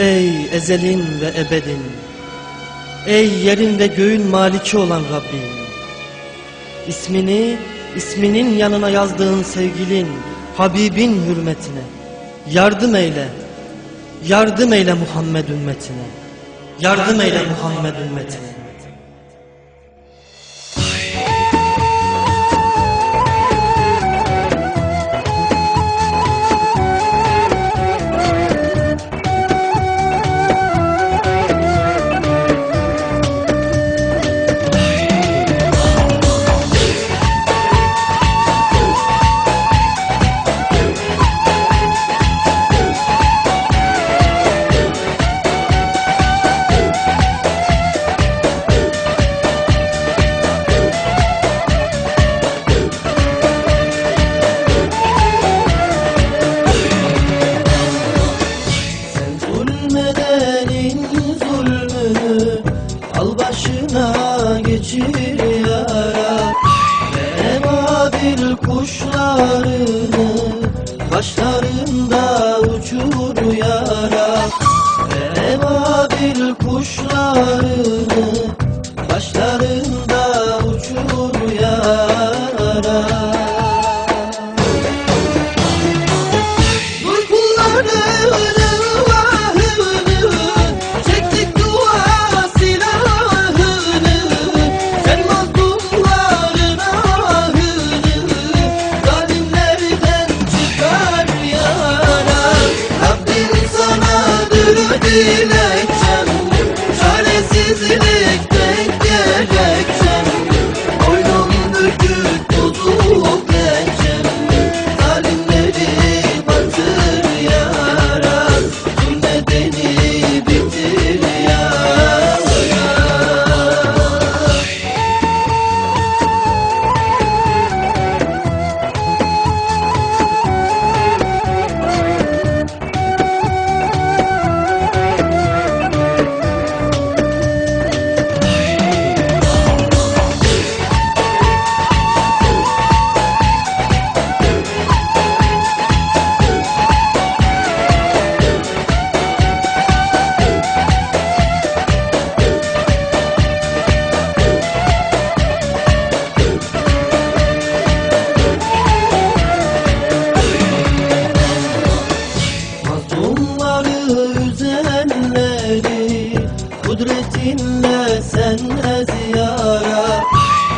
Ey ezelin ve ebedin Ey yerin ve göğün maliki olan Rabbim İsmini, isminin yanına yazdığın sevgilin, Habibin hürmetine Yardım eyle, yardım eyle Muhammed ümmetine Yardım eyle Muhammed ümmetine kuşlarını Başlarında uçur yara Ebabil kuşlarını Kudretinle sen ez yara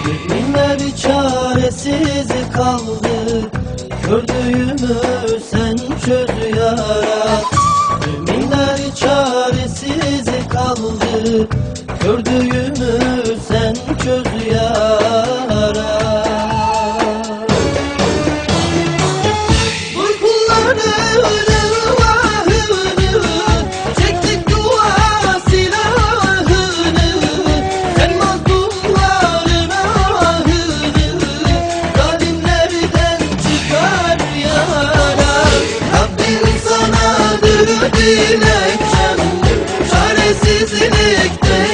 Müminler çaresiz kaldı. Gördüğümü sen çöz yara Müminler çaresiz kaldı. Gördüğümü dilekçem Çaresizlikten